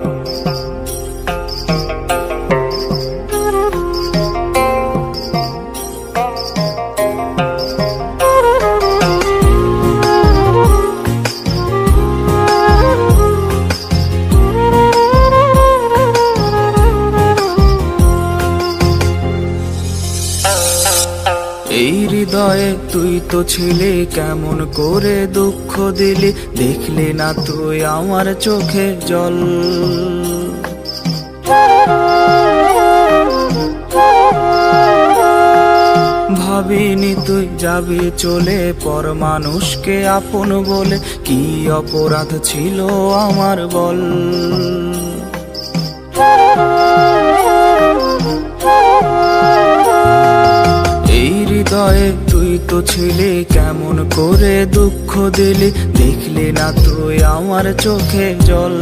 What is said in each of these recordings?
এই হৃদয়ে তুই তো ছিলে, কেমন করে দুঃখ দিলি? দেখলি না তুই আমার চোখে জল। ভাবিনি তুই যাবি চলে পর মানুষকে আপন বলে। কি অপরাধ ছিল আমার বল? এই হৃদয়ে তুই তো ছিলে, কেমন করে দুঃখ দিলি? দেখলি না তুই আমার চোখে জল।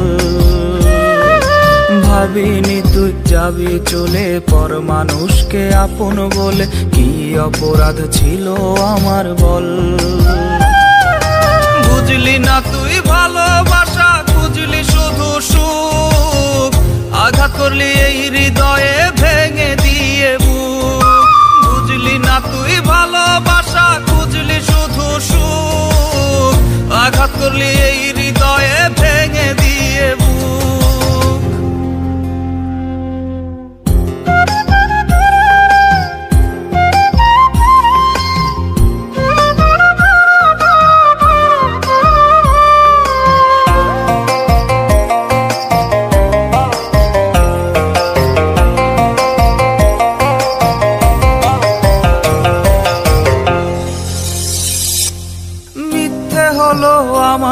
ভাবিনি তুই যাবি চলে, পর মানুষকে আপন বলে কি অপরাধ ছিল আমার বল? বুঝলি না তুই ভালোবাসা, বুঝলি শুধু সুখ। আঘাত করলি এই হৃদয়ে ভেঙে দিয়ে বুঝলি না তুই ভালোবাসা শুধু সুখ আঘাত করলি এই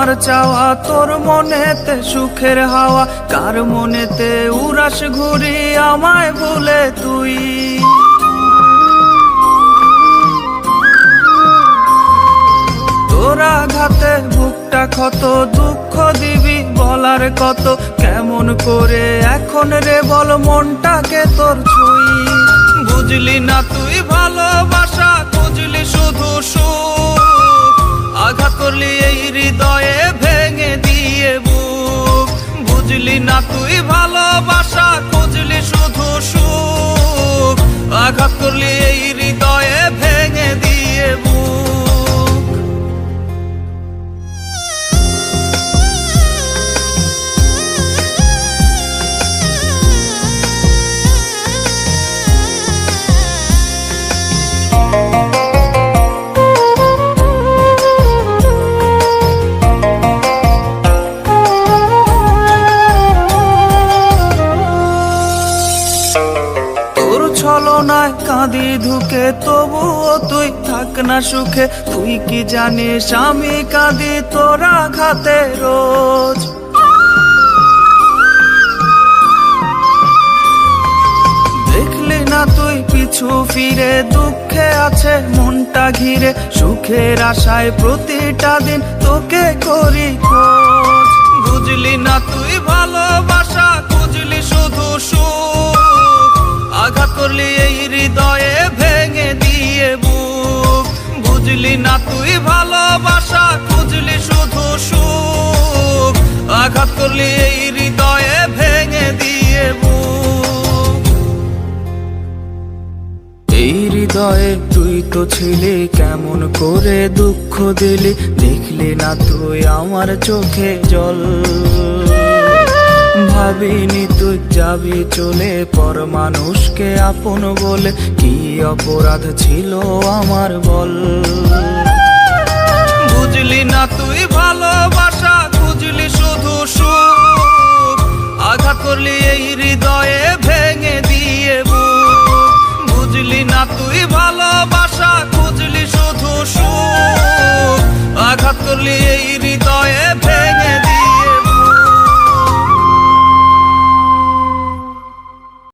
আমার চাওয়া তোর মনেতে সুখের হাওয়া, কার মনেতে উরাস ঘুরি আমায় ভুলে তুই? তোর আঘাতে বুকটা ক্ষত, দুঃখ দিবি বলার কত? কেমন করে এখন রে বল মনটাকে তোর ছুই? বুঝলি না তুই ভালোবাসা খুঁজলি শুধু সুখ। তুই ভালোবাসা খুঁজলি শুধু সুখ। আঘাত করলি কাঁদি ধুকে, তবুও তুই থাক না সুখে। তুই কি জানিস, আমি কাঁদি তোরা খাতে রোজ। দেখলি না তুই পিছু ফিরে, দুঃখে আছে মনটা ঘিরে। সুখের আশায় প্রতিটা দিন তোকে করি খোঁজ। বুঝলি না তুই ভালোবাসা, খুঁজলি শুধু সুখ। তুই ভালোবাসা খুঁজলি শুধু সুখ। আঘাত করলি এই হৃদয়ে ভেঙে দিয়ে এই হৃদয়ে তুই তো ছিলে, কেমন করে দুঃখ দিলি, দেখলি না তুই আমার চোখে জল। ভাবিনি তুই যাবি চলে, পর মানুষকে আপন বলে, কি অপরাধ ছিল আমার বল? তুই ভালোবাসা খুঁজলি শুধু সুখ। আঘাত করলি এই হৃদয়ে ভেঙে দিয়ে বুঝলি না তুই ভালোবাসা